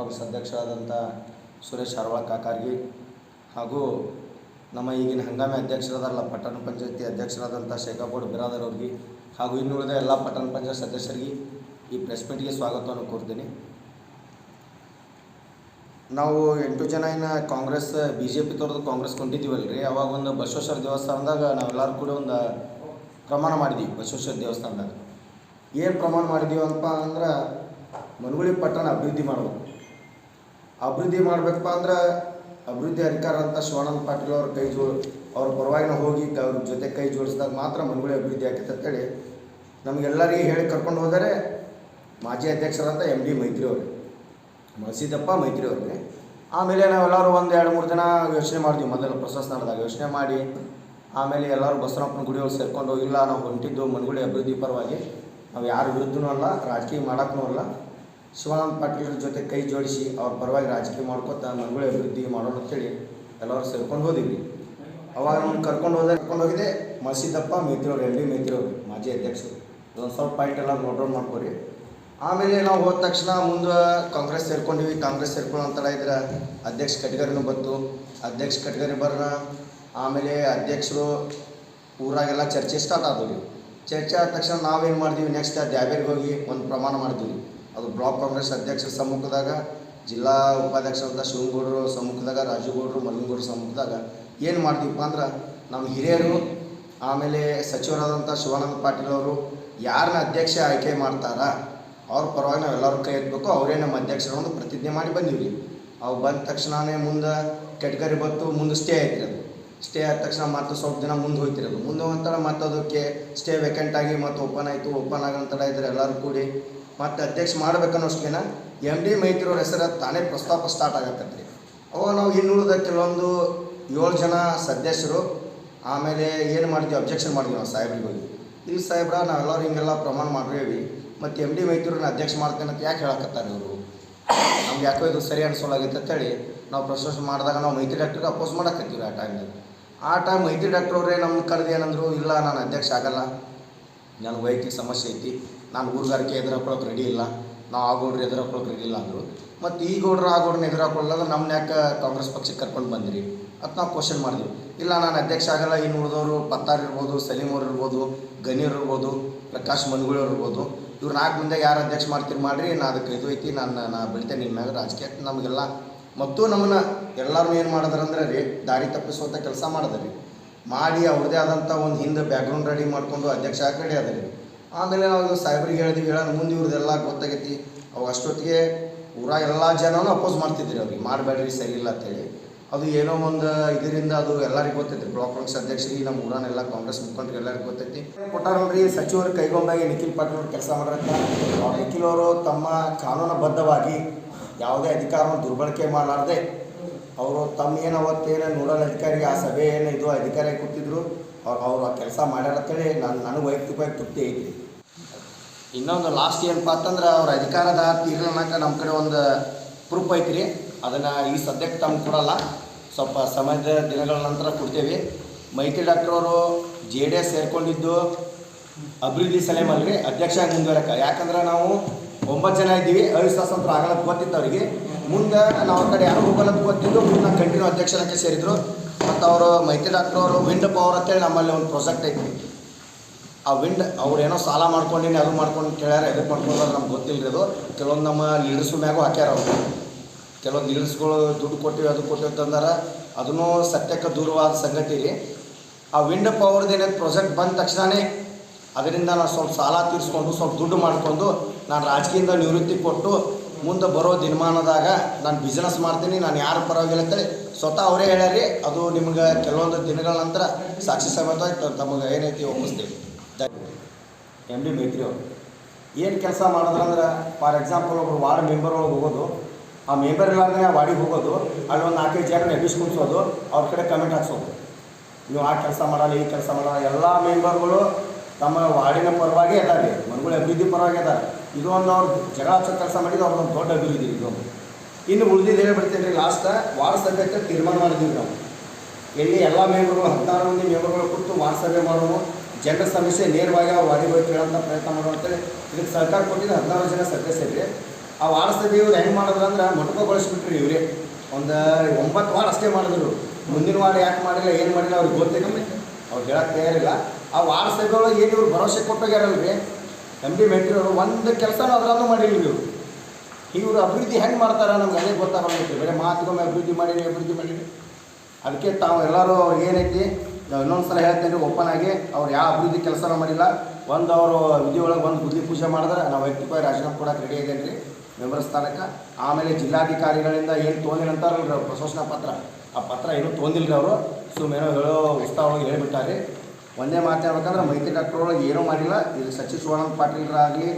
ಕಾಂಗ್ರೆಸ್ ಅಧ್ಯಕ್ಷರಾದಂಥ ಸುರೇಶ್ ಹಾರವಾಳ ಕಾಕಾರ್ಗಿ ಹಾಗೂ ನಮ್ಮ ಈಗಿನ ಹಂಗಾಮಿ ಅಧ್ಯಕ್ಷರಾದಾರಲ್ಲ ಪಟ್ಟಣ ಪಂಚಾಯತಿ ಅಧ್ಯಕ್ಷರಾದಂಥ ಶೇಖಾಪುರ ಬಿರಾದರ್ ಅವ್ರಿಗೆ ಹಾಗೂ ಇನ್ನುಳಿದ ಎಲ್ಲ ಪಟ್ಟಣ ಪಂಚಾಯತ್ ಸದಸ್ಯರಿಗೆ ಈ ಪ್ರೆಸ್ ಮೀಟ್ಗೆ ಸ್ವಾಗತವನ್ನು ಕೋರ್ತೀನಿ ನಾವು ಎಂಟು ಜನ ಇನ್ನ ಕಾಂಗ್ರೆಸ್ ಬಿ ಜೆ ಪಿ ತೋರ್ದು ಕಾಂಗ್ರೆಸ್ ಕೊಂಡಿದ್ದೀವಲ್ಲ ರೀ ಅವಾಗ ಒಂದು ಬಸವೇಶ್ವರ ದೇವಸ್ಥಾನದಾಗ ನಾವೆಲ್ಲರೂ ಕೂಡ ಒಂದು ಪ್ರಮಾಣ ಮಾಡಿದ್ದೀವಿ ಬಸವೇಶ್ವರ ದೇವಸ್ಥಾನದಾಗ. ಏನು ಪ್ರಮಾಣ ಮಾಡಿದ್ದೀವಪ್ಪ ಅಂದ್ರೆ ಮನಗುಳಿ ಪಟ್ಟಣ ಅಭಿವೃದ್ಧಿ ಮಾಡಬೇಕು. ಅಭಿವೃದ್ಧಿ ಮಾಡಬೇಕಪ್ಪ ಅಂದ್ರೆ ಅಭಿವೃದ್ಧಿ ಅಧಿಕಾರ ಅಂತ ಶಿವಾನಂದ ಪಾಟೀಲ್ ಅವ್ರ ಕೈ ಜೋ ಅವ್ರ ಪರವಾಗಿ ಹೋಗಿ ಅವ್ರ ಜೊತೆ ಕೈ ಜೋಡಿಸಿದಾಗ ಮಾತ್ರ ಮನಗುಳಿ ಅಭಿವೃದ್ಧಿ ಆಕೈತೆ ಅಂತೇಳಿ ನಮಗೆಲ್ಲರಿಗೆ ಹೇಳಿ ಕರ್ಕೊಂಡು ಹೋದರೆ ಮಾಜಿ ಅಧ್ಯಕ್ಷರಂತ ಎಂ ಡಿ ಮೈತ್ರಿ ಅವರು. ಮಸಿದಪ್ಪ ಮೈತ್ರಿ ಅವ್ರಿಗೆ. ಆಮೇಲೆ ನಾವೆಲ್ಲರೂ ಒಂದು ಎರಡು ಮೂರು ಜನ ಯೋಚನೆ ಮಾಡಿದ್ವಿ ಮೊದಲು ಪ್ರೊಸೆಸ್ ನಡೆದಾಗ. ಯೋಚನೆ ಮಾಡಿ ಆಮೇಲೆ ಎಲ್ಲರೂ ಬಸವನಪ್ಪನ ಗುಡಿ ಒಳಗೆ ಸೇರ್ಕೊಂಡು ಇಲ್ಲ ನಾವು ಹೊಂಟಿದ್ದು ಮನಗುಳಿ ಅಭಿವೃದ್ಧಿ ಪರವಾಗಿ. ನಾವು ಯಾರ ವಿರುದ್ಧನೂ ಅಲ್ಲ, ರಾಜಕೀಯ ಮಾಡೋಕ್ಕೂ ಅಲ್ಲ. ಶಿವಾನಂದ ಪಾಟೀಲ್ ಜೊತೆ ಕೈ ಜೋಡಿಸಿ ಅವ್ರ ಪರವಾಗಿ ರಾಜಕೀಯ ಮಾಡ್ಕೊತ ಮಂಗಳ ಅಭಿವೃದ್ಧಿ ಮಾಡೋಣ ಅಂತೇಳಿ ಎಲ್ಲರೂ ಸೇರ್ಕೊಂಡು ಹೋದಿವಿ. ಅವಾಗ ನಮ್ಗೆ ಕರ್ಕೊಂಡು ಹೋದ ಕರ್ಕೊಂಡು ಹೋಗಿದೆ ಮಸೀದಪ್ಪ ಮೈತ್ರಿ ಎಲ್ ಡಿ ಮೈತ್ರಿ ಮಾಜಿ ಅಧ್ಯಕ್ಷರು. ಅದೊಂದು ಸ್ವಲ್ಪ ಪಾಯಿಂಟ್ ಎಲ್ಲ ನೋಟ್ ಡೌನ್ ಮಾಡ್ಕೊರಿ. ಆಮೇಲೆ ನಾವು ಹೋದ ತಕ್ಷಣ ಮುಂದೆ ಕಾಂಗ್ರೆಸ್ ಸೇರ್ಕೊಂಡಿವಿ, ಕಾಂಗ್ರೆಸ್ ಸೇರ್ಕೊಳ್ಳೋ ಅಂತ ಇದ್ರೆ ಅಧ್ಯಕ್ಷ ಕಟ್ಗರಿನೂ ಬಂತು. ಅಧ್ಯಕ್ಷ ಕಟ್ಗರಿ ಬರ್ರ ಆಮೇಲೆ ಅಧ್ಯಕ್ಷರು ಊರಾಗೆಲ್ಲ ಚರ್ಚೆ ಸ್ಟಾರ್ಟ್ ಆದವು ಚರ್ಚೆ ಆದ ತಕ್ಷಣ ನಾವೇನು ಮಾಡ್ತೀವಿ ನೆಕ್ಸ್ಟ್ ದ್ಯಾಬೇರಿಗೆ ಹೋಗಿ ಒಂದು ಪ್ರಮಾಣ ಮಾಡಿದ್ವಿ. ಅದು ಬ್ಲಾಕ್ ಕಾಂಗ್ರೆಸ್ ಅಧ್ಯಕ್ಷರ ಸಮ್ಮುಖದಾಗ, ಜಿಲ್ಲಾ ಉಪಾಧ್ಯಕ್ಷರಾದ ಶಿವಗೌಡರು ಸಮ್ಮುಖದಾಗ ರಾಜುಗೌಡರು ಮಲ್ಲಿಗೌಡರು ಸಮ್ಮುಖದಾಗ ಏನು ಮಾಡ್ತೀವಪ್ಪ ಅಂದ್ರೆ, ನಮ್ಮ ಹಿರಿಯರು, ಆಮೇಲೆ ಸಚಿವರಾದಂಥ ಶಿವಾನಂದ ಪಾಟೀಲ್ ಅವರು ಯಾರನ್ನ ಅಧ್ಯಕ್ಷ ಆಯ್ಕೆ ಮಾಡ್ತಾರ, ಅವ್ರ ಪರವಾಗಿ ನಾವೆಲ್ಲರೂ ಕೈ ಎತ್ತಬೇಕು ಅವರೇ ನಮ್ಮ ಅಧ್ಯಕ್ಷರು ಒಂದು ಪ್ರತಿಜ್ಞೆ ಮಾಡಿ ಬಂದಿವ್ರಿ. ಅವು ಬಂದ ತಕ್ಷಣವೇ ಮುಂದೆ ಕೆಟಗರಿ ಬತ್ತು ಮುಂದೆ ಸ್ಟೇ ಆಯ್ತು ಅದು. ಸ್ಟೇ ಆದ ತಕ್ಷಣ ಮತ್ತೆ ಸ್ವಲ್ಪ ದಿನ ಮುಂದೆ ಹೋಯ್ತಿರೋದು ಮುಂದೆ ಒಂಥರ ಮತ್ತೆ ಅದಕ್ಕೆ ಸ್ಟೇ ವೇಕೆಂಟ್ ಆಗಿ ಮತ್ತೆ ಓಪನ್ ಆಯಿತು ಓಪನ್ ಆಗಂತಡ ಇದ್ರೆ ಎಲ್ಲರೂ ಕೂಡಿ ಮತ್ತೆ ಅಧ್ಯಕ್ಷ ಮಾಡ್ಬೇಕನ್ನೋಷ್ಟಿನ ಎಂ ಡಿ ಮೈತ್ರಿಯವ್ರ ಹೆಸರು ತಾನೇ ಪ್ರಸ್ತಾಪ ಸ್ಟಾರ್ಟ್ ಆಗತ್ತೈತ್ರಿ ಅವಾಗ ನಾವು ಇನ್ನುಳಿದ ಕೆಲವೊಂದು ಏಳು ಜನ ಸದಸ್ಯರು. ಆಮೇಲೆ ಏನು ಮಾಡ್ತೀವಿ ಅಬ್ಜೆಕ್ಷನ್ ಮಾಡಿದ್ವಿ ನಾವು ಸಾಹೇಬ್ರಿಗೆ ಹೋಗಿ. ಇಲ್ಲಿ ಸಾಹೇಬ್ರ ನಾವೆಲ್ಲರೂ ಹಿಂಗೆಲ್ಲ ಪ್ರಮಾಣ ಮಾಡಿರೇವಿ ಮತ್ತು ಎಂ ಡಿ ಮೈತ್ರಿಯವ್ರನ್ನ ಅಧ್ಯಕ್ಷ ಮಾಡ್ತೇನೆ ಅಂತ ಯಾಕೆ ಹೇಳಕತ್ತಾರೆ ಇವರು? ನಮ್ಗೆ ಯಾಕೋ ಇದು ಸರಿ ಅನ್ಸೋಲಾಗಿತ್ತು ಅಂತೇಳಿ ನಾವು ಪ್ರಶ್ನೆ ಮಾಡಿದಾಗ ನಾವು ಮೈತ್ರಿ ಡಾಕ್ಟ್ರಿಗೆ ಅಪೋಸ್ ಮಾಡಕತ್ತೀವಿ ಆ ಟೈಮ್ನಲ್ಲಿ ಆ ಟೈಮ್ ಮೈತ್ರಿ ಡಾಕ್ಟ್ರವ್ರೆ ನಮ್ಮ ಕರೆದು ಏನಂದ್ರು, ಇಲ್ಲ, ನಾನು ಅಧ್ಯಕ್ಷ ಆಗಲ್ಲ. ನನಗೆ ವೈಯಕ್ತಿಕ ಸಮಸ್ಯೆ ಐತಿ. ನಾನು ಊರುಗಾರಿಕೆ ಎದುರಾಕೊಳ್ಳೋಕೆ ರೆಡಿ ಇಲ್ಲ, ನಾವು ಆ ಗೌಡ್ರು ಎದುರಾಕೊಳ್ಳೋಕೆ ರೆಡಿ ಇಲ್ಲ ಅಂದರು. ಮತ್ತು ಈ ಗೌಡ್ರು ಆ ಗೌಡ್ರನ್ನ ಎದುರಾಕೊಳ್ಳೋದು ನಮ್ಮನ್ನ ಯಾಕೆ ಕಾಂಗ್ರೆಸ್ ಪಕ್ಷಕ್ಕೆ ಕರ್ಕೊಂಡು ಬಂದಿರಿ? ಅಂತ ನಾವು ಕ್ವಶನ್ ಮಾಡಿದ್ವಿ. ಇಲ್ಲ, ನಾನು ಅಧ್ಯಕ್ಷ ಆಗಲ್ಲ ಇನ್ನು ಉಳಿದವರು ಪತ್ತಾರ್ ಇರ್ಬೋದು, ಸಲೀಮ್ ಅವ್ರು ಇರ್ಬೋದು ಗನೀರ್ ಇರ್ಬೋದು, ಪ್ರಕಾಶ್ ಮನ್ಗುಳಿ ಇರ್ಬೋದು, ಇವ್ರು ನಾಲ್ಕು ಮುಂದೆ ಯಾರು ಅಧ್ಯಕ್ಷ ಮಾಡ್ತೀರಿ ಮಾಡಿರಿ ನಾನು ಅದಕ್ಕೆ ಇದು ಐತಿ, ನಾನು ನಾನು ಬೆಳಿತೇನೆ ನಿಮ್ಮ ಮ್ಯಾಗ ರಾಜಕೀಯ. ನಮಗೆಲ್ಲ, ಮತ್ತು ನಮ್ಮನ್ನ ಎಲ್ಲರೂ ಏನು ಮಾಡಿದ್ರಂದ್ರೆ ರೀ, ದಾರಿ ತಪ್ಪಿಸುವಂಥ ಕೆಲಸ ಮಾಡಿದ್ರಿ. ಮಾಡಿ ಅವ್ರದೇ ಆದಂಥ ಒಂದು ಹಿಂದೆ ಬ್ಯಾಕ್ಗ್ರೌಂಡ್ ರೆಡಿ ಮಾಡಿಕೊಂಡು ಅಧ್ಯಕ್ಷ ಆಗಿ ರೆಡಿ ಆದ್ರಿ ಆಮೇಲೆ ನಾವು ಇದು ಸಾಹೇಬ್ರಿಗೆ ಹೇಳಿದ್ವಿ, ಹೇಳೋಣ, ಮುಂದೆ ಇವ್ರದ್ದೆಲ್ಲ ಗೊತ್ತಾಗೈತಿ. ಅವಾಗ ಅಷ್ಟೊತ್ತಿಗೆ ಊರ ಎಲ್ಲ ಜನನೂ ಅಪೋಸ್ ಮಾಡ್ತಿದ್ರಿ, ಅವ್ರಿಗೆ ಮಾಡಬೇಡ್ರಿ, ಸರಿ ಇಲ್ಲ ಅಂತೇಳಿ. ಅದು ಏನೋ ಒಂದು ಇದರಿಂದ ಅದು ಎಲ್ಲರಿಗೂ ಗೊತ್ತೈತಿ, ಬ್ಲಾಕ್ ಕಾಂಗ್ರೆಸ್ ಅಧ್ಯಕ್ಷರಿಗೆ ನಮ್ಮ ಊರನ್ನೆಲ್ಲ ಕಾಂಗ್ರೆಸ್ ಮುಖಂಡರು ಎಲ್ಲರಿಗೂ ಗೊತ್ತೈತಿ. ಕೊಟ್ಟಾರಲ್ರಿ, ಸಚಿವರು ಕೈಗೊಂಡಾಗಿ ನಿಖಿಲ್ ಪಾಟೀಲ್ ಅವ್ರು ಕೆಲಸ ಮಾಡ್ರಂತ. ನಿಖಿಲ್ ಅವರು ತಮ್ಮ ಕಾನೂನುಬದ್ಧವಾಗಿ ಯಾವುದೇ ಅಧಿಕಾರವನ್ನು ದುರ್ಬಳಕೆ ಮಾಡಲಾರ್ದೆ, ಅವರು ತಮ್ಮ ಏನು ಅವತ್ತೇನು ನೋಡಲ್ ಅಧಿಕಾರಿಗೆ, ಆ ಸಭೆ ಏನು ಇದು ಅಧಿಕಾರಿ ಕೂತಿದ್ರು ಅವ್ರು ಅವ್ರು ಆ ಕೆಲಸ ಮಾಡ್ಯಾರಂತೇಳಿ ನಾನು ನನಗೆ ವೈಯಕ್ತಿಕವಾಗಿ ತೃಪ್ತಿ ಐತಿ. ಇನ್ನೊಂದು ಲಾಸ್ಟ್ ಏನಪ್ಪ ಅಂತಂದ್ರೆ ಅವ್ರ ಅಧಿಕಾರದ ತೀರ್ಮಾನಕ್ಕೆ ನಮ್ಮ ಕಡೆ ಒಂದು ಪ್ರೂಫ್ ರೀ ಅದನ್ನು ಈ ಸದ್ಯಕ್ಕೆ ತಮ್ಗೆ ಕೊಡಲ್ಲ. ಸ್ವಲ್ಪ ಸಮಯದ ದಿನಗಳ ನಂತರ ಕೊಡ್ತೇವೆ. ಮೈತ್ರಿ ಡಾಕ್ಟರ್ ಅವರು ಜೆ ಡಿ ಎಸ್ ಸೇರ್ಕೊಂಡಿದ್ದು ಅಭಿವೃದ್ಧಿ ಸಲಹೆಮಲ್ರಿ ಅಧ್ಯಕ್ಷ ಆಗಿ ಮುಂದುವರಕ. ಯಾಕಂದ್ರೆ ನಾವು ಒಂಬತ್ತು ಜನ ಇದ್ದೀವಿ. ಅವಿಶ್ವಾಸ ಅಂತ ಆಗಲ್ಲ ಗೊತ್ತಿತ್ತು ಅವರಿಗೆ ಮುಂದೆ ನಾವು ಕಡೆ ಯಾರು ಹೋಗಲ್ಲ ಅಂತ ಗೊತ್ತಿದ್ದು, ಮುಂದೆ ಕಂಟಿನ್ಯೂ ಅಧ್ಯಕ್ಷರಕ್ಕೆ ಸೇರಿದ್ರು. ಮತ್ತು ಅವರು ಮೈತ್ರಿ ಡಾಕ್ಟರ್ ಅವರು ವಿಂಡ್ ಪವರ್ ಅಂತೇಳಿ ನಮ್ಮಲ್ಲಿ ಒಂದು ಪ್ರಾಜೆಕ್ಟ್ ಐತಿ ಆ ವಿಂಡ್ ಅವ್ರು ಏನೋ ಸಾಲ ಮಾಡ್ಕೊಂಡಿನಿ, ಅದು ಮಾಡ್ಕೊಂಡು ಕೇಳ್ಯಾರ ಎದಕ್ಕೆ ಮಾಡ್ಕೊಂಡ್ರೆ ನಮ್ಗೆ ಗೊತ್ತಿಲ್ಲ ಅದು. ಕೆಲವೊಂದು ನಮ್ಮ ಲೀಡರ್ಸ್ ಮ್ಯಾಗೂ ಹಾಕ್ಯಾರ ಅವರು. ಕೆಲವೊಂದು ಲೀಡರ್ಸ್ಗಳು ದುಡ್ಡು ಕೊಟ್ಟಿವಿ, ಅದು ಕೊಟ್ಟಿವಿ ಅಂತಂದ್ರೆ. ಅದನ್ನು ಸತ್ಯಕ್ಕೆ ದೂರವಾದ ಸಂಗತಿ ಆ ವಿಂಡ್ ಪವರ್ದು ಏನೈತೆ ಪ್ರಾಜೆಕ್ಟ್ ಬಂದ ತಕ್ಷಣವೇ ಅದರಿಂದ ನಾನು ಸ್ವಲ್ಪ ಸಾಲ ತೀರಿಸ್ಕೊಂಡು, ಸ್ವಲ್ಪ ದುಡ್ಡು ಮಾಡಿಕೊಂಡು ನಾನು ರಾಜಕೀಯದಿಂದ ನಿವೃತ್ತಿ ಕೊಟ್ಟು ಮುಂದೆ ಬರೋ ದಿನಮಾನದಾಗ ನಾನು ಬಿಸ್ನೆಸ್ ಮಾಡ್ತೀನಿ, ನಾನು ಯಾರು ಪರವಾಗಿಲ್ಲ ಅಂತೇಳಿ ಸ್ವತಃ ಅವರೇ ಹೇಳ್ಯಾರಿ ಅದು ನಿಮ್ಗೆ ಕೆಲವೊಂದು ದಿನಗಳ ನಂತರ ಸಾಕ್ಷಿ ಸಮೇತ ತಮಗೆ ಏನೈತಿ ಒಪ್ಪಿಸ್ತೀವಿ ಎಂ ಡಿ ಮೈತ್ರಿ ಅವರು. ಏನು ಕೆಲಸ ಮಾಡಿದ್ರಂದ್ರೆ ಫಾರ್ ಎಕ್ಸಾಂಪಲ್ ಒಬ್ಬರು ವಾರ್ಡ್ ಮೆಂಬರ್ ಒಳಗೆ ಹೋಗೋದು, ಆ ಮೆಂಬರ್ ಇಲ್ಲಾಂದ್ರೆ ಆ ವಾರ್ಡಿಗೆ ಹೋಗೋದು, ಅಲ್ಲಿ ಒಂದು ನಾಲ್ಕೈದು ಜನ ಎಬ್ಬಿಸ್ಕೊಂಡ್ಸೋದು ಅವ್ರ ಕಡೆ ಕಮೆಂಟ್ ಹಾಕ್ಸೋದು. ನೀವು ಆ ಕೆಲಸ ಮಾಡಲ್ಲ, ಈ ಕೆಲಸ ಮಾಡಲ್ಲ, ಎಲ್ಲ ಮೆಂಬರ್ಗಳು ತಮ್ಮ ವಾರ್ಡಿನ ಪರವಾಗಿ ಇದ್ದಾರೆ, ಮನುಗಳ ಅಭಿವೃದ್ಧಿ ಪರವಾಗಿ ಅದ ಇದು ಒಂದು ಅವ್ರು ಜಗಳ ಕೆಲಸ ಮಾಡಿದ್ದು ಅವ್ರದ್ದೊಂದು ದೊಡ್ಡ ಅಭಿವೃದ್ಧಿ ಇದು. ಇನ್ನು ಉಳಿದಿದ್ದು ಹೇಳ್ಬಿಡ್ತೀನಿ ರೀ ಲಾಸ್ಟ ವಾರ್ಡ್ ಸಭೆಗೆ ತೀರ್ಮಾನ ಮಾಡಿದ್ದೀವಿ ನಾವು. ಎಲ್ಲಿ ಎಲ್ಲ ಮೆಂಬರ್ಗಳು ಹದಿನಾರು ಮಂದಿ ಮೆಂಬರ್ಗಳು ಕೂತು ವಾರ್ಡ್ ಸಭೆ ಮಾಡೋನು ಜನರ ಸಮಸ್ಯೆ ನೇರವಾಗಿ ಅವ್ರು ವಾರ್ಡಿಗೆ ಹೋಗಿ ಕೇಳೋಂಥ ಪ್ರಯತ್ನ ಮಾಡೋ ಅಂತೇಳಿ ಇದಕ್ಕೆ ಸರ್ಕಾರ ಕೊಟ್ಟಿದ್ದು ಹದಿನಾರು ಜನ ಸದಸ್ಯರಿಗೆ ಆ ವಾರ್ಡ್ ಸಭೆ ಇವ್ರು ಹೆಂಗೆ ಮಾಡಿದ್ರು ಅಂದ್ರೆ ಮೊಟಕಗೊಳಿಸ್ಬಿಟ್ರಿ ಇವರೇ. ಒಂದು ಒಂಬತ್ತು ವಾರ್ಡ್ ಅಷ್ಟೇ ಮಾಡಿದ್ರು. ಮುಂದಿನ ವಾರ ಯಾಕೆ ಮಾಡಿಲ್ಲ, ಏನು ಮಾಡಿಲ್ಲ, ಅವ್ರಿಗೆ ಗೊತ್ತಿಲ್ಲ ಅವ್ರು ಹೇಳಕ್ಕೆ ತಯಾರಿಲ್ಲ. ಆ ವಾರ್ಡ್ ಸಭೆ ಒಳಗೆ ಏನು ಇವ್ರು ಭರವಸೆ ಕೊಟ್ಟೋಗ್ಯಾರಲ್ರಿ? ಎಂ ಬಿ ಅವರು ಒಂದು ಕೆಲಸನೂ ಅದರಲ್ಲೂ ಮಾಡಿಲ್ಲ ಇವರು. ಇವರು ಅಭಿವೃದ್ಧಿ ಹೆಂಗೆ ಮಾಡ್ತಾರೆ ನಮ್ಗೆ ಅದೇ ಗೊತ್ತಾಗಬೇಕು ಬೇರೆ ಮಾತುಗೊಮ್ಮೆ ಅಭಿವೃದ್ಧಿ ಮಾಡೀನಿ ಅಭಿವೃದ್ಧಿ ಮಾಡೀನಿ ಅದಕ್ಕೆ ತಾವು ಎಲ್ಲರೂ ಏನೈತಿ ಇನ್ನೊಂದು ಸಲ ಹೇಳ್ತೇನೆ ರೀ ಓಪನ್ ಆಗಿ, ಅವ್ರು ಯಾವ ಅಭಿವೃದ್ಧಿ ಕೆಲಸನೂ ಮಾಡಿಲ್ಲ. ಒಂದು ಅವರು ವಿಧಿ ಒಳಗೆ ಒಂದು ಗುದ್ಲಿ ಪೂಜೆ ಮಾಡಿದ್ರೆ, ನಾವು ವೈಯಕ್ತಿಕವಾಗಿ ರಾಜೀನಾಮೆ ಕೂಡ ರೆಡಿ ಇದ್ದೇನೆ ರೀ ಮೆಂಬರ್ ಸ್ಥಾನಕ್ಕೆ. ಆಮೇಲೆ ಜಿಲ್ಲಾಧಿಕಾರಿಗಳಿಂದ ಏನು ತೊಗೊಂಡಿಲ್ಲ ಅಂತಾರಲ್ಲ ಪ್ರಶೋಷಣಾ ಪತ್ರ. ಆ ಪತ್ರ ಏನೂ ತೊಗೊಂಡಿಲ್ಲ ರೀ ಅವರು. ಸುಮ್ಮನೆ ಹೇಳೋ ಉತ್ಸಾಹವಾಗಿ ಹೇಳ್ಬಿಟ್ಟಾರೆ. ಒಂದೇ ಮಾತಾಡ್ಬೇಕಂದ್ರೆ ಮೈತ್ರಿ ಡಾಕ್ಟರ್ ಒಳಗೆ ಏನೂ ಮಾಡಿಲ್ಲ. ಇಲ್ಲಿ ಸಚಿವ ಶಿವಾನಂದ ಪಾಟೀಲ್ರಾಗಲಿ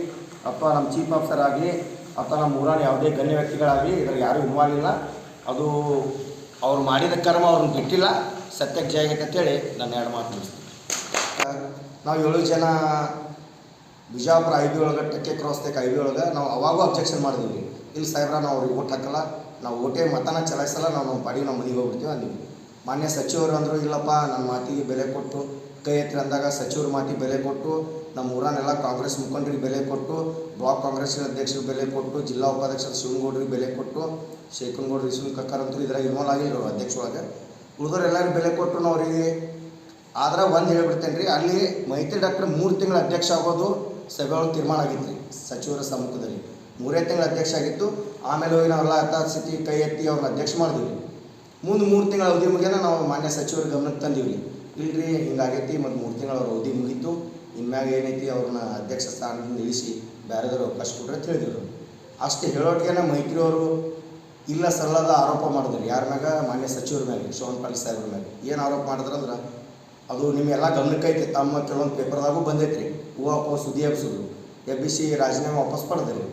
ಅಥವಾ ನಮ್ಮ ಚೀಫ್ ಆಫೀಸರ್ ಆಗಲಿ ಅಥವಾ ನಮ್ಮ ಊರಾನ ಯಾವುದೇ ಗಣ್ಯ ವ್ಯಕ್ತಿಗಳಾಗಲಿ ಇದ್ರಲ್ಲಿ ಯಾರೂ ಇನ್ವಾಲ್ವ್ ಇಲ್ಲ. ಅದು ಅವ್ರು ಮಾಡಿದ ಕರ್ಮ ಅವ್ರನ್ನ ಬಿಟ್ಟಿಲ್ಲ. ಸತ್ಯಕ್ಕೆ ಜಯ ಆಗೈತೆ ಅಂತೇಳಿ ನಾನು ಎರಡು ಮಾತು ಮುಗಿಸ್ತೀನಿ. ನಾವು ಏಳು ಜನ ಬಿಜಾಪುರ ಐ ಬಿ ಒಳಗೆ ಟಕ್ಕೆ ಕ್ರಾಸ್ ತೆಕ್ ಐ ಬಿ ಒಳಗೆ ನಾವು ಅವಾಗೂ ಅಬ್ಜೆಕ್ಷನ್ ಮಾಡಿದ್ವಿ. ಇಲ್ಲಿ ಸಾಹೇಬ್ರ, ನಾವು ಅವ್ರಿಗೆ ಓಟ್ ಹಾಕಲ್ಲ. ನಾವು ಓಟೇ ಮತನ ಚಲಾಯಿಸಲ್ಲ. ನಾವು ನಮ್ಮ ಪಾಡಿಗೆ ನಮ್ಮ ಮನೆಗೆ ಹೋಗ್ಬಿಡ್ತೀವಿ ಅಂದ್ವಿ ಮಾನ್ಯ ಸಚಿವರು ಅಂದರು, ಇಲ್ಲಪ್ಪ, ನನ್ನ ಮಾತಿಗೆ ಬೆಲೆ ಕೊಟ್ಟು ಕೈ ಎತ್ತಿ ಅಂದಾಗ ಸಚಿವರು ಮಾತಿಗೆ ಬೆಲೆ ಕೊಟ್ಟು, ನಮ್ಮ ಊರನ್ನೆಲ್ಲ ಕಾಂಗ್ರೆಸ್ ಮುಖಂಡರಿಗೆ ಬೆಲೆ ಕೊಟ್ಟು, ಬ್ಲಾಕ್ ಕಾಂಗ್ರೆಸ್ ಅಧ್ಯಕ್ಷರಿಗೆ ಬೆಲೆ ಕೊಟ್ಟು, ಜಿಲ್ಲಾ ಉಪಾಧ್ಯಕ್ಷರ ಶಿವನಗೌಡರಿಗೆ ಬೆಲೆ ಕೊಟ್ಟು ಶೇಖನಗೌಡರು ಇಸ್ವಿನ್ ಕಕ್ಕರ್ ಅಂತೂ ಇದ್ರಾಗ ಇನ್ವಾಲ್ವ್ ಆಗಿಲ್ಲ ಅಧ್ಯಕ್ಷರೊಳಗೆ ಅಧ್ಯಕ್ಷ ಒಳಗೆ. ಎಲ್ಲರಿಗೂ ಬೆಲೆ ಕೊಟ್ಟು ನಾವು ಅವರಿಗೆ ಆದ್ರೆ ಒಂದು ಹೇಳ್ಬಿಡ್ತೇನೆ ರೀ ಅಲ್ಲಿ ಮೈತ್ರಿ ಡಾಕ್ಟರ್ ಮೂರು ತಿಂಗಳ ಅಧ್ಯಕ್ಷ ಆಗೋದು ಸಭೆ ಒಳಗೆ ತೀರ್ಮಾನ ಆಗಿತ್ತು ರೀ ಸಚಿವರ ಸಮ್ಮುಖದಲ್ಲಿ. ಮೂರೇ ತಿಂಗಳ ಅಧ್ಯಕ್ಷ ಆಗಿತ್ತು, ಆಮೇಲೆ ಹೋಗಿ ನಾವೆಲ್ಲ ಯಥಾಸ್ಥಿತಿ ಕೈ ಎತ್ತಿ ಅವ್ರನ್ನ ಅಧ್ಯಕ್ಷ ಮಾಡಿದ್ವಿ. ಮುಂದೆ ಮೂರು ತಿಂಗಳ ಅವಧಿ ನಾವು ಮಾನ್ಯ ಸಚಿವರ ಗಮನಕ್ಕೆ ತಂದೀವಿ ರೀ ಇಲ್ರಿ, ಹಿಂಗಾಗೈತಿ, ಮತ್ತು ಮೂರು ತಿಂಗಳ ಅವ್ರ ಅವಧಿ ಮುಗೀತು. ಇನ್ಮ್ಯಾಗ ಏನೈತಿ ಅವ್ರನ್ನ ಅಧ್ಯಕ್ಷ ಸ್ಥಾನದಿಂದ ಇಳಿಸಿ ಬೇರೆದವ್ರು ಅವಕಾಶ ಕೊಟ್ರೆ ಅಂತ ಹೇಳಿದ್ರು ಅಷ್ಟು ಹೇಳೋಟ್ಗೆನ ಮೈತ್ರಿ ಅವರು ಇಲ್ಲ ಸಲ್ಲದ ಆರೋಪ ಮಾಡಿದ್ರು. ಯಾರ ಮ್ಯಾಗ? ಮಾನ್ಯ ಸಚಿವರ ಮ್ಯಾಲೆ ಶಿವನ್ ಪಾಟೀಲ್ ಸಾಹೇಬ್ರ ಮ್ಯಾಗ. ಏನು ಆರೋಪ ಮಾಡಿದ್ರಂದ್ರೆ ಅದು ನಿಮ್ಮೆಲ್ಲ ಗಮನಕ್ಕೆ ಐತಿ, ತಮ್ಮ ಕೆಲವೊಂದು ಪೇಪರ್ದಾಗೂ ಬಂದೈತ್ರಿ. ಹೂವಪ್ಪ ಸುದ್ದಿ ಹಬ್ಸಿದ್ರು ಎಬ್ಬಿಸಿ ರಾಜೀನಾಮೆ ವಾಪಸ್ ಪಡೆದ್ರಿ.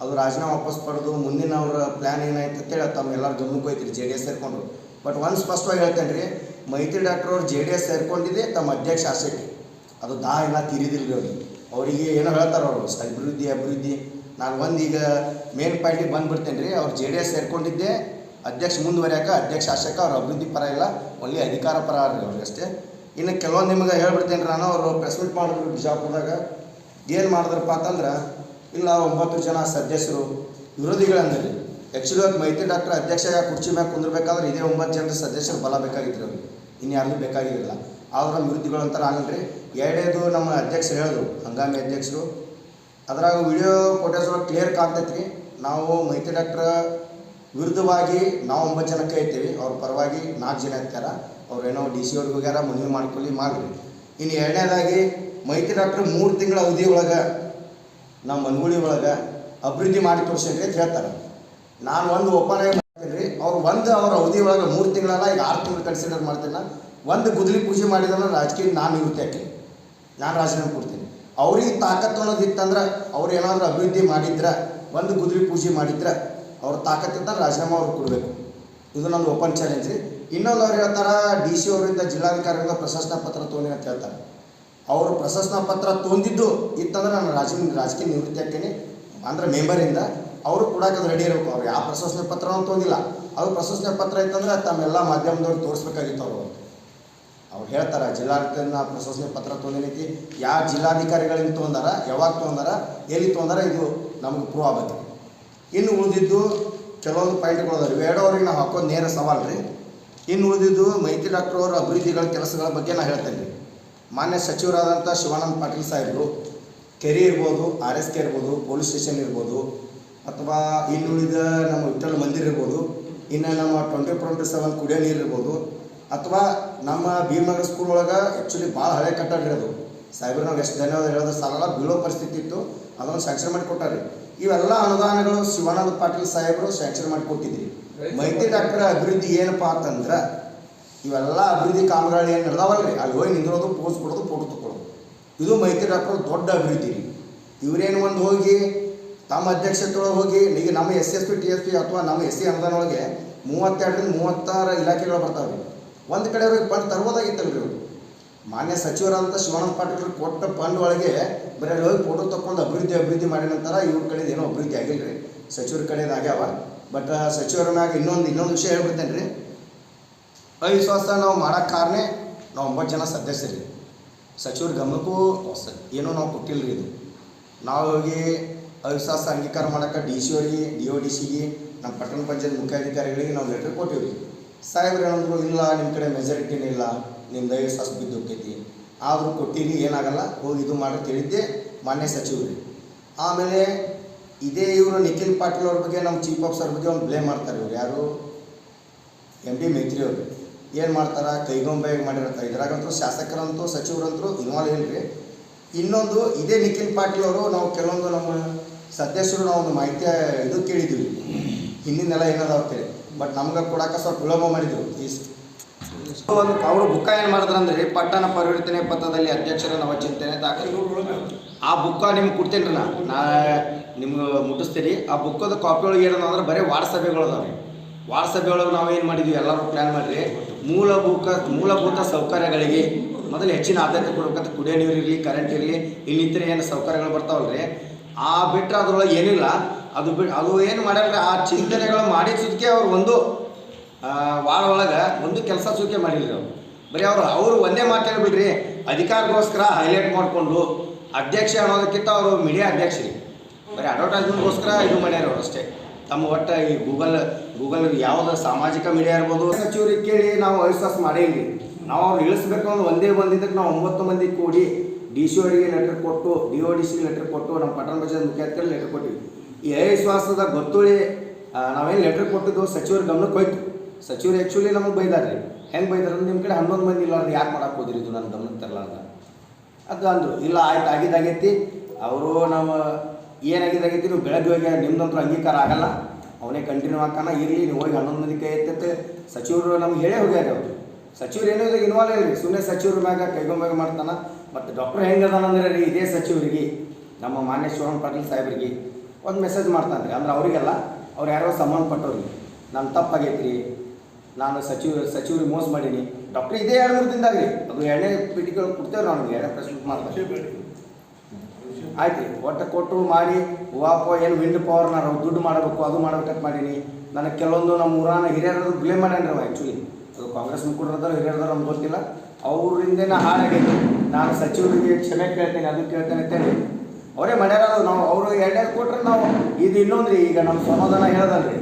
ಅದು ರಾಜೀನಾಮೆ ವಾಪಸ್ ಪಡೆದು ಮುಂದಿನ ಅವರ ಪ್ಲ್ಯಾನ್ ಏನಾಯ್ತು ಅಂತೇಳಿ ತಮ್ಮ ಎಲ್ಲರ ಗಮನಕ್ಕೆ ಹೋಯ್ತಿರಿ ಜೆ ಡಿ ಎಸ್ ಸೇರ್ಕೊಂಡ್ರು. ಬಟ್ ಒಂದು ಸ್ಪಷ್ಟವಾಗಿ ಹೇಳ್ತೇನೆ ರೀ ಮೈತ್ರಿ ಡಾಕ್ಟರ್ ಅವ್ರು ಜೆ ಡಿ ಎಸ್ ಸೇರ್ಕೊಂಡಿದ್ದೆ, ತಮ್ಮ ಅಧ್ಯಕ್ಷ ಆಸೆಗೆ. ಅದು ದಾ ಎಲ್ಲ ತೀರಿದಿಲ್ಲ ರೀ ಅವ್ರಿಗೆ. ಅವರಿಗೆ ಏನೋ ಹೇಳ್ತಾರೆ ಅವರು ಅಭಿವೃದ್ಧಿ ಅಭಿವೃದ್ಧಿ. ನಾನು ಒಂದು ಈಗ ಮೇನ್ ಪಾಯಿಂಟಿಗೆ ಬಂದುಬಿಡ್ತೇನೆ ರೀ ಅವ್ರು ಜೆ ಡಿ ಎಸ್ ಸೇರ್ಕೊಂಡಿದ್ದೆ, ಅಧ್ಯಕ್ಷ ಮುಂದುವರಿಯಾಕ, ಅಧ್ಯಕ್ಷ ಶಾಸಕ ಅವ್ರ ಅಭಿವೃದ್ಧಿ ಪರ ಇಲ್ಲ, ಒಳ್ಳೆ ಅಧಿಕಾರ ಪರ ರೀ ಅವ್ರಿಗೆ ಅಷ್ಟೇ. ಇನ್ನು ಕೆಲವೊಂದು ನಿಮಗೆ ಹೇಳ್ಬಿಡ್ತೇನೆ ನಾನು, ಅವರು ಪ್ರೆಸ್ ಮೀಟ್ ಮಾಡಿದ್ರು ಬಿಜಾಪುರದಾಗ. ಏನು ಮಾಡಿದ್ರಪ್ಪ ಅಂತಂದ್ರೆ, ಇಲ್ಲ ಒಂಬತ್ತು ಜನ ಸದಸ್ಯರು, ವಿರೋಧಿಗಳಂದ್ರಿ. ಆ್ಯಕ್ಚುಲಿ ಮೈತ್ರಿ ಡಾಕ್ಟರ್ ಅಧ್ಯಕ್ಷ ಕುರ್ಚಿ ಮ್ಯಾಗ ಕುಂದಿರ್ಬೇಕಾದ್ರೆ ಇದೇ ಒಂಬತ್ತು ಜನರ ಸದಸ್ಯರು ಬಲ ಬೇಕಾಗಿತ್ತು ಅವ್ರಿಗೆ ಇನ್ನು ಯಾರಿಗೂ ಬೇಕಾಗಿರಲಿಲ್ಲ. ಆದ್ರೆ ಅಭಿವೃದ್ಧಿಗಳು ಅಂತಾರೆ ಆಗಲ್ರಿ ಎರಡೇದು ನಮ್ಮ ಅಧ್ಯಕ್ಷರು ಹೇಳಿದ್ರು, ಹಂಗಾಮಿ ಅಧ್ಯಕ್ಷರು. ಅದ್ರಾಗ ವಿಡಿಯೋ ಫೋಟೋಸ್ ಒಳಗೆ ಕ್ಲಿಯರ್ ಕಾಣ್ತೈತಿ ನಾವು ಮೈತ್ರಿ ಡಾಕ್ಟರ್ ವಿರುದ್ಧವಾಗಿ ನಾವು ಒಂಬತ್ತು ಜನಕ್ಕೆ ಐತೀವಿ ಅವ್ರ ಪರವಾಗಿ ನಾಲ್ಕು ಜನ ಇರ್ತಾರ. ಅವ್ರು ಏನೋ ಡಿ ಸಿ ಅವ್ರಿಗೆ ಹೋಗ್ಯಾರ, ಮನವಿ ಮಾಡ್ಕೊಳ್ಳಿ, ಮಾಡಿರಿ. ಇನ್ನು ಎರಡನೇದಾಗಿ ಮೈತ್ರಿ ಡಾಕ್ಟರ್ ಮೂರು ತಿಂಗಳ ಅವಧಿ ಒಳಗೆ ನಮ್ಮ ಮನ್ಗುಳಿ ಒಳಗೆ ಅಭಿವೃದ್ಧಿ ಮಾಡಿ ತೋರಿಸಿದ್ರಿ ಅಂತ ಹೇಳ್ತಾರೆ. ನಾನು ಒಂದು ಆಗಿ ಮಾಡ್ತೀನಿ. ರೀ ಅವ್ರು ಒಂದು ಅವ್ರ ಅವಧಿ ಒಳಗೆ ಮೂರು ತಿಂಗಳಲ್ಲ, ಈಗ ಆರು ತಿಂಗಳು ಕನ್ಸಿಡರ್ ಮಾಡ್ತೀನಿ ಒಂದು ಗುದ್ಲಿ ಪೂಜೆ ಮಾಡಿದ್ರೆ ರಾಜಕೀಯ ನಾನು ನಿವೃತ್ತಿ ಆಕೆ ನಾನು ರಾಜೀನಾಮೆ ಕೊಡ್ತೀನಿ. ಅವ್ರಿಗೆ ತಾಕತ್ತು ಅನ್ನೋದು ಇತ್ತಂದ್ರೆ ಅವ್ರು ಏನಾದರೂ ಅಭಿವೃದ್ಧಿ ಮಾಡಿದ್ರೆ, ಒಂದು ಗುದ್ಲಿ ಪೂಜೆ ಮಾಡಿದ್ರೆ ಅವ್ರ ತಾಕತ್ತು ಅಂತ ರಾಜೀನಾಮೆ ಅವ್ರು ಕೊಡಬೇಕು. ಇದು ನಂದು ಓಪನ್ ಚಾಲೆಂಜ್ ರೀ ಇನ್ನೊಂದು ಅವ್ರು ಹೇಳ್ತಾರೆ ಡಿ ಸಿ ಅವರಿಂದ ಜಿಲ್ಲಾಧಿಕಾರಿಗಳ ಪ್ರಶಸ್ತಿ ಪತ್ರ ತೊಗೊಂಡಿ ಅಂತ ಹೇಳ್ತಾರೆ. ಅವರು ಪ್ರಶಸ್ತಿ ಪತ್ರ ತೋಂದಿದ್ದು ಇತ್ತಂದ್ರೆ ನಾನು ರಾಜ ರಾಜಕೀಯ ನಿವೃತ್ತಿ ಆಗ್ತೀನಿ. ಅಂದ್ರೆ ಮೆಂಬರಿಂದ ಅವರು ಕೂಡ ರೆಡಿ ಇರಬೇಕು. ಅವ್ರು ಯಾವ ಪ್ರಶಸ್ತಿ ಪತ್ರನೂ ತೊಂದಿಲ್ಲ ಅವ್ರು ಪ್ರಶಸ್ತಿ ಪತ್ರ ಇತ್ತಂದ್ರೆ ತಮ್ಮೆಲ್ಲ ಮಾಧ್ಯಮದವ್ರು ತೋರಿಸ್ಬೇಕಾಗಿತ್ತು ಅವರು. ಅವ್ರು ಹೇಳ್ತಾರೆ, ಜಿಲ್ಲಾಡಳಿತದಿಂದ ಪ್ರಶಸ್ತಿ ಪತ್ರ ತೊಗೊಂಡೈತಿ ಯಾವ ಜಿಲ್ಲಾಧಿಕಾರಿಗಳಿಂದ ತೊಗೊಂಡಾರ, ಯಾವಾಗ ತೊಗೊಂಡಾರ, ಎಲ್ಲಿ ತೊಗೊಂಡಾರ ಇದು ನಮಗೆ ಪ್ರೂವ್ ಆಗುತ್ತೆ. ಇನ್ನು ಉಳಿದಿದ್ದು ಕೆಲವೊಂದು ಪಾಯಿಂಟ್ಗಳು ಅದಾವೆ. ಬೇಡವ್ರಿಗೆ ನಾವು ಹಾಕೋದು ನೇರ ಸವಾಲು ರೀ ಇನ್ನು ಉಳಿದಿದ್ದು ಮೈತ್ರಿ ಡಾಕ್ಟರ್ ಅವರ ಅಭಿವೃದ್ಧಿಗಳ ಕೆಲಸಗಳ ಬಗ್ಗೆ ನಾನು ಹೇಳ್ತೇನೆ ಮಾನ್ಯ ಸಚಿವರಾದಂಥ ಶಿವಾನಂದ ಪಾಟೀಲ್ ಸಾಹೇಬರು, ಕೆರೆ ಇರ್ಬೋದು, ಆರ್ ಎಸ್ ಕೆ ಇರ್ಬೋದು, ಪೊಲೀಸ್ ಸ್ಟೇಷನ್ ಇರ್ಬೋದು ಅಥವಾ ಇನ್ನುಳಿದ ನಮ್ಮ ವಿಠ್ಠಲ ಮಂದಿರ ಇರ್ಬೋದು, ಇನ್ನು ನಮ್ಮ ಟ್ವೆಂಟಿ ಫೋರ್ ಇಂಟು ಸೆವೆನ್ ಕುಡಿಯೋ ನೀರು ಇರ್ಬೋದು, ಅಥವಾ ನಮ್ಮ ಭೀಮನಗರ ಸ್ಕೂಲ್ ಒಳಗೆ ಆ್ಯಕ್ಚುಲಿ ಭಾಳ ಹಳೆ ಕಟ್ಟಡ ಇರೋದು. ಸಾಹೇಬ್ರು ನಾವು ಎಷ್ಟು ಧನ್ಯವಾದ ಹೇಳೋದು, ಸಾಲಲ್ಲ, ಬೀಳೋ ಪರಿಸ್ಥಿತಿ ಇತ್ತು, ಅದನ್ನು ಸ್ಯಾಂಕ್ಷನ್ ಮಾಡಿ ಕೊಟ್ಟಾರೆ ಇವೆಲ್ಲ ಅನುದಾನಗಳು ಶಿವಾನಂದ ಪಾಟೀಲ್ ಸಾಹೇಬರು ಸ್ಯಾಂಕ್ಷನ್ ಮಾಡಿ ಕೊಟ್ಟಿದ್ರಿ ಮೈತ್ರಿ ಡಾಕ್ಟರ್ ಅಭಿವೃದ್ಧಿ ಏನಪ್ಪಾ ಅಂತಂದ್ರೆ, ಇವೆಲ್ಲ ಅಭಿವೃದ್ಧಿ ಕಾಮಗಾರಿ ಏನು ನಡೆದಾವಲ್ರಿ? ಅಲ್ಲಿ ಹೋಗಿ ನಿಂದಿರೋದು, ಪೋಸ್ ಕೊಡೋದು ಫೋಟೋ ತಗೊಳ್ಳೋದು ಇದು ಮೈತ್ರಿ ಡಾಕ್ಟರ್ ದೊಡ್ಡ ಅಭಿವೃದ್ಧಿ ರೀ. ಇವರೇನು ಒಂದು ಹೋಗಿ ತಮ್ಮ ಅಧ್ಯಕ್ಷತೆ ಒಳಗೆ ಹೋಗಿ ಈಗ ನಮ್ಮ S S P T S P ಅಥವಾ ನಮ್ಮ ಎಸ್ ಸಿ ಅನುದಾನ ಒಳಗೆ ಮೂವತ್ತೆರಡರಿಂದ ಮೂವತ್ತಾರು ಇಲಾಖೆಗಳು ಬರ್ತಾವೆ ರೀ. ಒಂದು ಕಡೆ ಅವ್ರಿಗೆ ಫಂಡ್ ತರ್ಬೋದಾಗಿತ್ತಲ್ರಿ ಅವರು ಮಾನ್ಯ ಸಚಿವರಾದಂಥ ಶಿವಾನಂದ ಪಾಟೀಲ್ ಕೊಟ್ಟ ಫಂಡ್ ಒಳಗೆ ಬರೀ ಹೋಗಿ ಫೋಟೋ ತೊಗೊಂಡು ಅಭಿವೃದ್ಧಿ ಅಭಿವೃದ್ಧಿ ಮಾಡಿದ ನಂತರ ಇವ್ರ ಕಡೆದು ಏನೋ ಅಭಿವೃದ್ಧಿ ಆಗಿಲ್ಲ ರೀ ಸಚಿವರ ಕಡೆದು ಆಗ್ಯಾವ. ಬಟ್ ಸಚಿವರ ಮ್ಯಾಗ ಇನ್ನೊಂದು ಇನ್ನೊಂದು ವಿಷಯ ಹೇಳ್ಬಿಡ್ತೇನೆ ರೀ. ಅವಿಶ್ವಾಸ ನಾವು ಮಾಡೋಕ್ಕೆ ಕಾರಣ ನಾವು ಒಂಬತ್ತು ಜನ ಸದಸ್ಯರಿ. ಸಚಿವರ ಗಮನಕ್ಕೂ ಏನೂ ನಾವು ಕೊಟ್ಟಿಲ್ಲ ರೀ ಇದು. ನಾವು ಹೋಗಿ ಅವಿಶ್ವಾಸ ಅಂಗೀಕಾರ ಮಾಡೋಕೆ ಡಿ ಸಿ ಅವರಿಗೆ, ಡಿ ಒ ಡಿ ಸಿಗೆ ನಮ್ಮ ಪಟ್ಟಣ ಪಂಚಾಯತ್ ಮುಖ್ಯಾಧಿಕಾರಿಗಳಿಗೆ ನಾವು ಲೆಟ್ರ್ ಕೊಟ್ಟಿವಿ ಸಾಹೇಬ್ರು ಏನಂದ್ರು ಇಲ್ಲ ನಿಮ್ಮ ಕಡೆ ಮೆಜಾರಿಟಿನೇ ಇಲ್ಲ, ನಿಮ್ದು ಅವಿಶ್ವಾಸ ಬಿದ್ದು ಹೋಗ್ತೈತಿ ಆದರೂ ಕೊಟ್ಟಿರಿ, ಏನಾಗಲ್ಲ, ಹೋಗಿ ಇದು ಮಾಡಿ ತಿಳಿದ್ದೆ ಮಾನ್ಯ ಸಚಿವರು. ಆಮೇಲೆ ಇದೇ ಇವರು ನಿಖಿಲ್ ಪಾಟೀಲ್ ಅವ್ರ ಬಗ್ಗೆ, ನಮ್ಮ ಚೀಫ್ ಆಫೀಸರ್ ಬಗ್ಗೆ ಒಂದು ಬ್ಲೇಮ್ ಮಾಡ್ತಾರೆ ಇವ್ರು. ಯಾರು? ಎಂ ಡಿ ಮೈತ್ರಿ ಅವರು. ಏನು ಮಾಡ್ತಾರೆ? ಕೈಗೊಂಬೆಗೆ ಮಾಡಿರ್ತಾರೆ. ಇದ್ರಾಗಂತೂ ಶಾಸಕರಂತೂ ಸಚಿವರಂತೂ ಇನ್ವಾಲ್ವ್ ಇಲ್ರಿ ಇನ್ನೊಂದು, ಇದೇ ನಿಖಿಲ್ ಪಾಟೀಲ್ ಅವರು, ನಾವು ಕೆಲವೊಂದು ನಮ್ಮ ಸದಸ್ಯರು ನಾವು ಒಂದು ಮಾಹಿತಿ ಇದು ಕೇಳಿದ್ವಿ ಹಿಂದಿನೆಲ್ಲ ಏನಾದ್ರು ಆಗ್ತದೆ ಬಟ್ ನಮ್ಗೆ ಕೊಡಕ್ಕೆ ಸ್ವಲ್ಪ ವಿಳಂಬ ಮಾಡಿದ್ರು. ಒಂದು ಅವರು ಬುಕ್ಕ ಏನು ಮಾಡಿದ್ರು ಅಂದ್ರೆ ಪಟ್ಟಣ ಪರಿವರ್ತನೆ ಪತ್ರದಲ್ಲಿ ಅಧ್ಯಕ್ಷರ ನವಚಿಂತನೆ ದಾಖಲೆ ಆ ಬುಕ್ಕ ನಿಮ್ಗೆ ಕೊಡ್ತೇನೆ ರೀ ನಾ. ನಾ ನಿಮ್ಗೆ ಮುಟ್ಟಿಸ್ತೀರಿ ಆ ಬುಕ್ಕದ ಕಾಪಿ ಒಳಗೆ ಏನದ ಅಂದ್ರೆ ಬರೀ ವಾರ್ಡ್ ಸಭೆಗಳದಾವೆ ವಾರ್ಡ್ ಸಭೆಯೊಳಗೆ ನಾವು ಏನು ಮಾಡಿದ್ವಿ? ಎಲ್ಲರೂ ಪ್ಲ್ಯಾನ್ ಮಾಡಿರಿ. ಮೂಲಭೂತ ಮೂಲಭೂತ ಸೌಕರ್ಯಗಳಿಗೆ ಮೊದಲು ಹೆಚ್ಚಿನ ಆದ್ಯತೆ ಕೊಡ್ಬೇಕಂತ ಕುಡಿಯೋ ನೀರು ಇರಲಿ ಕರೆಂಟ್ ಇರಲಿ, ಇನ್ನಿತರ ಏನು ಸೌಕರ್ಯಗಳು ಬರ್ತಾವಲ್ರಿ? ಆ ಬಿಟ್ಟರೆ ಅದರೊಳಗೆ ಏನಿಲ್ಲ. ಅದು ಬಿಟ್ಟು ಅದು ಏನು ಮಾಡ್ಯಾರ ಆ ಚಿಂತನೆಗಳು ಮಾಡಿದ ಸುದ್ದಿಗೆ ಅವ್ರು ಒಂದು ವಾರ ಒಳಗೆ ಒಂದು ಕೆಲಸ ಸೂಕೆ ಮಾಡಿಲ್ಲ ಅವರು. ಬರೀ ಅವರು ಅವರು ಒಂದೇ ಮಾತಾಡ್ಬಿಡ್ರಿ ಅಧಿಕಾರಕ್ಕೋಸ್ಕರ ಹೈಲೈಟ್ ಮಾಡಿಕೊಂಡು, ಅಧ್ಯಕ್ಷ ಅನ್ನೋದಕ್ಕಿಂತ ಅವರು ಮೀಡಿಯಾ ಅಧ್ಯಕ್ಷರಿ. ಬರೀ ಅಡ್ವರ್ಟೈಸ್ಮೆಂಟ್ಗೋಸ್ಕರ ಇದು ಮಾಡ್ಯಾರ ಅವರು ಅಷ್ಟೇ. ತಮ್ಮ ಒಟ್ಟು ಈ ಗೂಗಲ್ ಗೂಗಲ್ ಯಾವುದೋ ಸಾಮಾಜಿಕ ಮೀಡಿಯಾ ಇರ್ಬೋದು. ಸಚಿವರಿಗೆ ಕೇಳಿ ನಾವು ಅವಿಶ್ವಾಸ ಮಾಡೇ ಇಲ್ಲ ನಾವು ಅವ್ರು ಇಳಿಸ್ಬೇಕು ಅಂದ್ರೆ ಒಂದೇ ಬಂದಿದ್ದಕ್ಕೆ ನಾವು ಒಂಬತ್ತು ಮಂದಿ ಕೂಡಿ ಡಿ ಸಿ ಅವರಿಗೆ ಲೆಟರ್ ಕೊಟ್ಟು, D O D C letter ಕೊಟ್ಟು, ನಮ್ಮ ಪಟ್ಟಣ ಪಂಚಾಯತ್ ಮುಖ್ಯಾಧಿಕಾರಿ ಲೆಟರ್ ಕೊಟ್ಟಿವಿ. ಈ ಅವಿಶ್ವಾಸದ ಗೊತ್ತುಳಿ ನಾವೇನು ಲೆಟರ್ ಕೊಟ್ಟಿದ್ದು ಸಚಿವರ ಗಮನಕ್ಕೆ ಹೋಯ್ತು. ಸಚಿವರು ಆ್ಯಕ್ಚುಲಿ ನಮಗೆ ಬೈದಾರೆ ರೀ. ಹೆಂಗೆ ಬೈದಾರ ನಿಮ್ಮ ಕಡೆ ಹನ್ನೊಂದು ಮಂದಿ ಇಲ್ಲ ಯಾಕೆ ಮಾಡಕ್ಕೆ ಹೋದ್ರಿ ಇದು ನನ್ನ ಗಮನಕ್ಕೆ ತರಲಾರ್ದ? ಅದು ಅಂದರು. ಇಲ್ಲ, ಆಯ್ತು, ಆಗಿದ್ದಾಗೈತಿ. ಅವರು ನಮ್ಮ ಏನಾಗಿದ್ದಾಗೈತಿ ನೀವು ಬೆಳಗ್ಗೆ ಹೋಗಿ ನಿಮ್ದಂತೂ ಅಂಗೀಕಾರ ಆಗಲ್ಲ. ಅವನೇ ಕಂಟಿನ್ಯೂ ಹಾಕೋಣ, ಇರಲಿ, ನೀವು ಹೋಗಿ ಹನ್ನೊಂದು ಮಂದಿ ಕೈ ಎತ್ತೆ ಸಚಿವರು ನಮ್ಗೆ ಹೇಳೇ ಹೋಗ್ಯಾರ ಅವರು. ಸಚಿವರು ಏನೂ ಇನ್ವಾಲ್ವ್ ಇಲ್ಲ ರೀ. ಸುಮ್ಮನೆ ಸಚಿವರ ಮ್ಯಾಗ ಕೈಗೊಂಬೆ ಮಾಡ್ತಾನ. ಮತ್ತು ಡಾಕ್ಟರ್ ಹೆಂಗದಾನಂದ್ರೆ ರೀ ಇದೇ ಸಚಿವರಿಗೆ ನಮ್ಮ ಮಾನ್ಯ ಶಿವರಾಮ್ ಪಾಟೀಲ್ ಸಾಹೇಬ್ರಿಗೆ ಒಂದು ಮೆಸೇಜ್ ಮಾಡ್ತಾನೆ ರೀ ಅಂದ್ರೆ ಅವರಿಗೆಲ್ಲ ಅವ್ರು ಯಾರೋ ಸಂಬಂಧಪಟ್ಟವ್ರಿಗೆ ನಾನು ತಪ್ಪಾಗೈತಿ ರೀ ನಾನು ಸಚಿವ ಸಚಿವರಿಗೆ ಮೋಸ ಮಾಡೀನಿ. ಡಾಕ್ಟರ್ ಇದೇ ಎರಡು ಮೂರು ದಿನದಾಗ ರೀ ಅದು ಎಣ್ಣೆ ಪೀಠಿಗಳು ಕೊಡ್ತೇವೆ ನಾವು ಎರಡನೇ ಪ್ರಶ್ನೆ ಮಾಡ್ತಾರೆ ಆಯ್ತು ರೀ ಒಟ್ಟು ಕೊಟ್ಟು ಮಾಡಿ ವಾಪ ಏನು ವಿಂಡ್ ಪವರ್ ನಾನು ದುಡ್ಡು ಮಾಡಬೇಕು ಅದು ಮಾಡ್ಬೇಕಂತ ಮಾಡೀನಿ. ನನಗೆ ಕೆಲವೊಂದು ನಮ್ಮ ಊರಾನ ಹಿರಿಯರದ್ದು ಬ್ಲೇಮ್ ಮಾಡ್ಯಾನ ರೀ ಆ್ಯಕ್ಚುಲಿ ಅದು ಕಾಂಗ್ರೆಸ್ ಮುಖಂಡರದಾರ ಹಿರಿಯರದಾರ ನಮ್ಗೆ ಗೊತ್ತಿಲ್ಲ. ಅವರಿಂದನೇ ಹಾಳಾಗೈತಿ ನಾನು ಸಚಿವರಿಗೆ ಕ್ಷಮೆ ಕೇಳ್ತೇನೆ, ಅದು ಕೇಳ್ತೇನೆ ಅಂತೇಳಿ. ಅವರೇ ಮಾಡ್ಯಾರ ನಾವು ಅವರು ಎರಡನೇ ಕೊಟ್ರೆ ನಾವು ಇದು ಇನ್ನೊಂದ್ರಿ, ಈಗ ನಮ್ಮ ಸಮಾಧಾನ ಹೇಳೋದಲ್ರಿ.